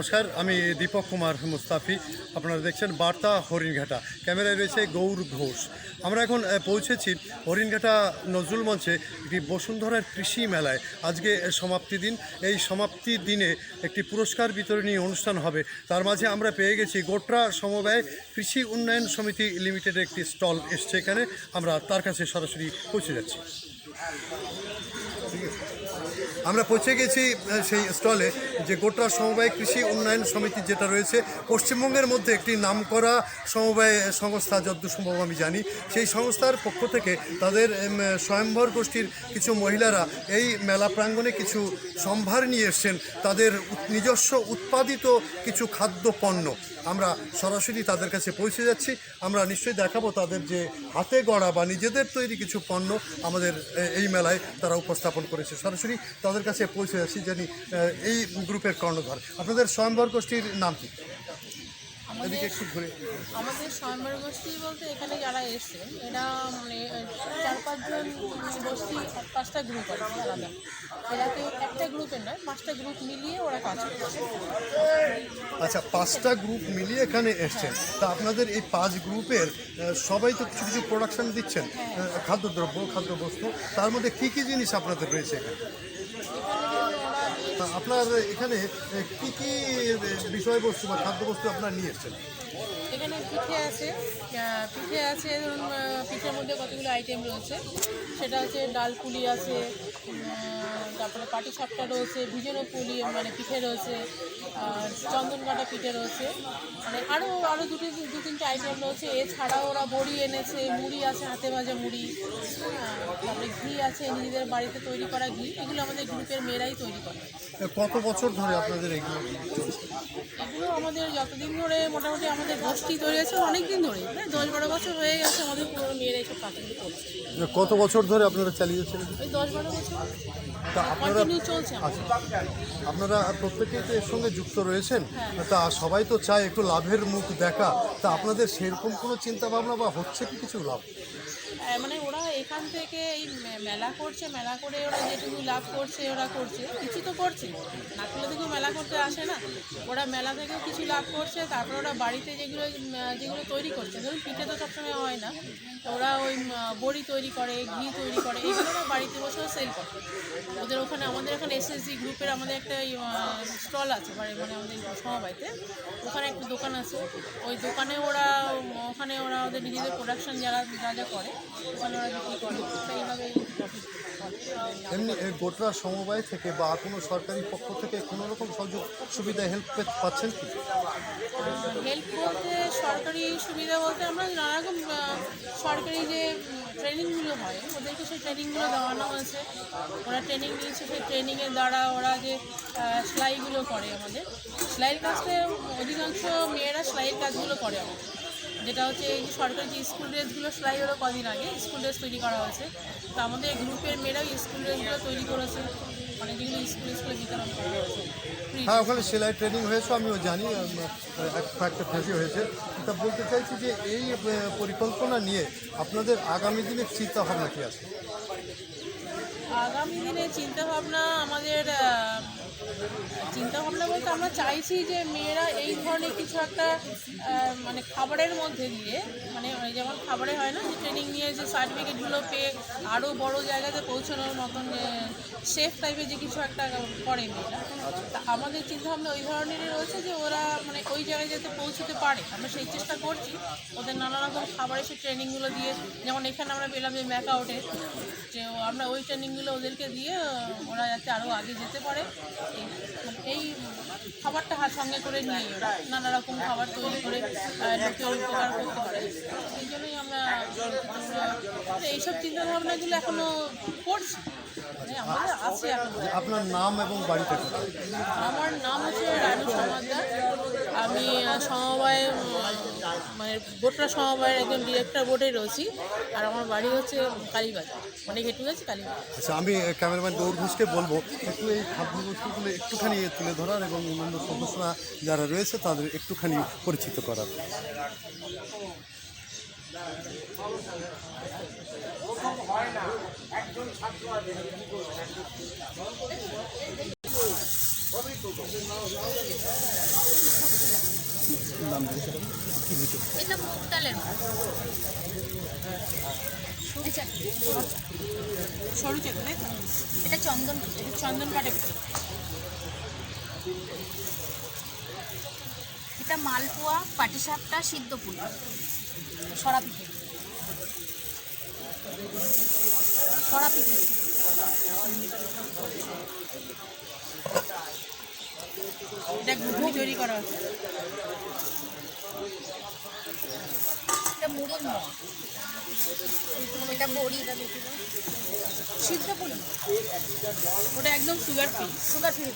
নমস্কার, আমি দীপক কুমার মুস্তাফি। আপনারা দেখছেন বার্তা হরিণঘাটা। ক্যামেরায় রয়েছে গৌর ঘোষ। আমরা এখন পৌঁছেছি হরিণঘাটা নজরুল মঞ্চে একটি বসুন্ধরার কৃষি মেলায়। আজকে সমাপ্তি দিন। এই সমাপ্তি দিনে একটি পুরস্কার বিতরণী অনুষ্ঠান হবে। তার মাঝে আমরা পেয়ে গেছি গোটরা সমবায় কৃষি উন্নয়ন সমিতি লিমিটেডের একটি স্টল এসছে এখানে। আমরা তার কাছে সরাসরি পৌঁছে যাচ্ছি। আমরা পৌঁছে গেছি সেই স্টলে যে গোটা সমবায় কৃষি উন্নয়ন সমিতি যেটা রয়েছে, পশ্চিমবঙ্গের মধ্যে একটি নামকরা সমবায় সংস্থা যদ্দূর সম্ভব আমি জানি। সেই সংস্থার পক্ষ থেকে তাদের স্বয়ম্ভর গোষ্ঠীর কিছু মহিলারা এই মেলা প্রাঙ্গণে কিছু সম্ভার নিয়ে এসছেন। তাদের নিজস্ব উৎপাদিত কিছু খাদ্য পণ্য। আমরা সরাসরি তাদের কাছে পৌঁছে যাচ্ছি। আমরা নিশ্চয়ই দেখাবো তাদের যে হাতে গড়া বা নিজেদের তৈরি কিছু পণ্য আমাদের এই মেলায় তারা উপস্থাপন করেছে। সরাসরি তাদের কাছে পৌঁছে যাচ্ছি জানি এই গ্রুপের কর্ণধার। আপনাদের স্বয়ংবর গোষ্ঠীর নাম কি? এদিকে একটু ঘুরে। আমাদের স্বয়ংবর গোষ্ঠী বলতে এখানে যারা এসছেন এরা মানে চার পাঁচজন গোষ্ঠী পাঁচটা গ্রুপ আছে আলাদা। এরা কেউ একটা গ্রুপের নয় পাঁচটা গ্রুপ মিলিয়ে ওরা কাজ করছে। আচ্ছা পাঁচটা গ্রুপ মিলিয়ে এখানে এসছেন তা আপনাদের এই পাঁচ গ্রুপের সবাই তো কিছু কিছু প্রোডাকশন দিচ্ছেন খাদ্যদ্রব্য খাদ্যবস্তু। তার মধ্যে কী কী জিনিস আপনাদের রয়েছে এখানে? আপনার এখানে কি কি বিষয়বস্তু বা খাদ্যবস্তু আপনার নিয়ে এসছেন? এখানে পিঠে আছে। পিঠে আছে, ধরুন পিঠের মধ্যে কতগুলো আইটেম রয়েছে। সেটা হচ্ছে ডাল পুলি আছে তারপরে পাটি সাপটা রয়েছে, ভিজনো পুলি মানে পিঠে রয়েছে, আর চন্দন কাটা পিঠে রয়েছে। মানে আরও আরও দুটো, দু তিনটে আইটেম রয়েছে। এছাড়াও ওরা বড়ি এনেছে, মুড়ি আছে, হাতে ভাজা মুড়ি। তারপরে ঘি আছে, নিজেদের বাড়িতে তৈরি করা ঘি। এগুলো আমাদের গ্রুপের মেয়েরাই তৈরি করে। কত বছর ধরে আপনাদের চলছে এগুলো আমাদের যতদিন ধরে মোটামুটি আমাদের গোষ্ঠী তৈরি আছে অনেক দিন ধরে প্রায় দশ বারো বছর হয়ে গেছে আমাদের পুরো মেয়েরা এইসব কাজগুলো করছে। কত বছর ধরে আপনারা চালিয়ে যাচ্ছেন? ওই দশ বারো বছর তা আপনারা কন্টিনিউ চলছে আমাদের। আচ্ছা আপনারা প্রত্যেকেই তো এর সঙ্গে যুক্ত রয়েছেন তা সবাই তো চায় একটু লাভের মুখ দেখা তা আপনাদের সেরকম কোনো চিন্তা ভাবনা বা হচ্ছে কি কিছু লাভ? হ্যাঁ, মানে ওরা এখান থেকে এই মে- মেলা করছে মেলা করে ওরা যেটুকু লাভ করছে ওরা করছে কিছু তো করছে না করলে দেখো মেলা করতে আসে না। ওরা মেলা থেকেও কিছু লাভ করছে তারপর ওরা বাড়িতে যেগুলো যেগুলো তৈরি করছে ধরুন পিঠে তো সবসময় হয় না ওরা ওই বড়ি তৈরি করে ঘি তৈরি করে এগুলো ওরা বাড়িতে বসেও সেল করে। ওদের ওখানে আমাদের এখানে এসএসজি গ্রুপের আমাদের একটা স্টল আছে মানে মানে আমাদের সমবাইতে ওখানে একটা দোকান আছে। ওই দোকানে ওরা ওখানে ওরা ওদের নিজেদের প্রোডাকশন যারা যা যা করে ওখানে ওরা বিক্রি করে। করে। এমনি এ, গোটরা সমবায় থেকে বা কোনো সরকারি পক্ষ থেকে কোনো রকম সুযোগ সুবিধা হেল্প পাচ্ছেন কি? হেল্প বলতে সরকারি সুবিধা বলতে আমরা নানা রকম সরকারি যে ট্রেনিংগুলো হয়, ওদেরকে সেই ট্রেনিংগুলো দেওয়ানো হয়েছে। ওরা ট্রেনিং নিয়েছে, সেই ট্রেনিংয়ের দ্বারা ওরা যে সেলাইগুলো করে আমাদের। সেলাইয়ের কাজটা অধিকাংশ মেয়েরা সেলাইয়ের কাজগুলো করে আমাদের। যেটা হচ্ছে এই যে সরকারি যে স্কুল ড্রেসগুলো সেলাই হলো কদিন আগে স্কুল ড্রেস তৈরি করা হয়েছে। তো আমাদের গ্রুপের মেয়েরাও স্কুল ড্রেসগুলো তৈরি করেছে। মানে যেগুলো স্কুল স্কুলে বিতরণ করা হয়েছে। হ্যাঁ ওখানে সেলাই ট্রেনিং হয়েছে আমিও জানি একটা ফেসি হয়েছে। তা বলতে চাইছি যে এই পরিকল্পনা নিয়ে আপনাদের আগামী দিনের চিন্তা ভাবনা কি আছে? আগামী দিনে চিন্তা ভাবনা আমাদের চিন্তা ভাবনা বলতে আমরা চাইছি যে মেয়েরা এই ধরনের কিছু একটা মানে খাবারের মধ্যে দিয়ে মানে যেমন খাবারে হয় না যে ট্রেনিং নিয়ে যে সার্টিফিকেটগুলো পেয়ে আরও বড় জায়গাতে পৌঁছানোর মতন যে সেফ টাইপের যে কিছু একটা করে মেয়েরা। তা আমাদের চিন্তা ভাবনা ওই ধরনেরই রয়েছে যে ওরা মানে ওই জায়গায় যাতে পৌঁছতে পারে। আমরা সেই চেষ্টা করছি। ওদের নানা রকম খাবারের সেই ট্রেনিংগুলো দিয়ে, যেমন এখানে আমরা পেলাম যে ম্যাকআউটে যে আমরা ওই ট্রেনিংগুলো ওদেরকে দিয়ে ওরা যাতে আরও আগে যেতে পারে। এই খাবারটা হাত সঙ্গে করে নিয়ে নানা রকম খাবার তৈরি করে লোকের উপকার করতে পারে। এই জন্যই আমরা এইসব চিন্তা ভাবনাগুলো এখনও করছি। মানে আমাদের আছে এখন। আপনার নাম এবং বাড়িটা আমার নাম হচ্ছে রানু সমাদার। আমি সমবায় মানে গোটরা সমবায়ের একজন ডিরেক্টর বোর্ডে রয়েছি। আর আমার বাড়ি হচ্ছে কালীবাজার। মানে ঘেটু গেছে কালীবাজার। আচ্ছা আমি ক্যামেরাম্যান গৌর ঘোষকে বলব একটু এই খাদ্যবস্তুগুলো একটুখানি তুলে ধরার এবং অন্যান্য সদস্যরা যারা রয়েছে তাদের একটুখানি পরিচিত করার। এটা চন্দন এটা চন্দন কাটে এটা মালপোয়া পাটিসাপটা সিদ্ধ পুলি সরা পিঠে সরা পিঠে এটা ঘুগনি তৈরি করা হচ্ছে। এটা মুড়ির এটা বড়ি এটা দেখি। সিদ্ধ পুলি ওটা একদম সুগার ফ্রি সুগার ফ্রি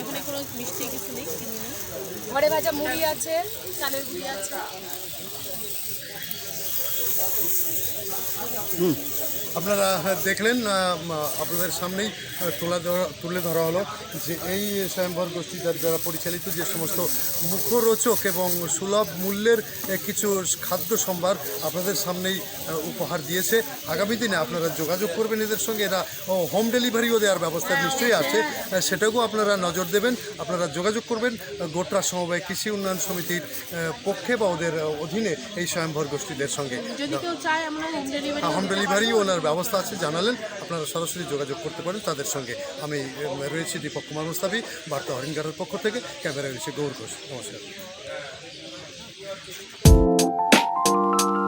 এখানে কোনো মিষ্টি কিছু নেই চিনি নেই ঘরে ভাজা মুড়ি আছে চালের গুঁড়ি আছে। আপনারা দেখলেন আপনাদের সামনেই তোলা ধরা তুলে ধরা হলো যে এই স্বয়ংবর গোষ্ঠী দ্বারা দ্বারা পরিচালিত যে সমস্ত মুখরোচক এবং সুলভ মূল্যের কিছু খাদ্য সম্ভার আপনাদের সামনেই উপহার দিয়েছে। আগামী দিনে আপনারা যোগাযোগ করবেন এদের সঙ্গে। এরা হোম ডেলিভারিও দেওয়ার ব্যবস্থা নিশ্চয়ই আছে। সেটাকেও আপনারা নজর দেবেন। আপনারা যোগাযোগ করবেন গোটরা সমবায় কৃষি উন্নয়ন সমিতির পক্ষে বা ওদের অধীনে এই স্বয়ংভর গোষ্ঠীদের সঙ্গে। হোম ডেলিভারি ওনার ব্যবস্থা আছে জানালেন। আপনারা সরাসরি যোগাযোগ করতে পারেন তাদের সঙ্গে। আমি রয়েছি দীপক কুমার মুস্তাফি বার্তা হরিঙ্গারের পক্ষ থেকে। ক্যামেরা রয়েছে গৌর ঘোষ। নমস্কার। Thank you.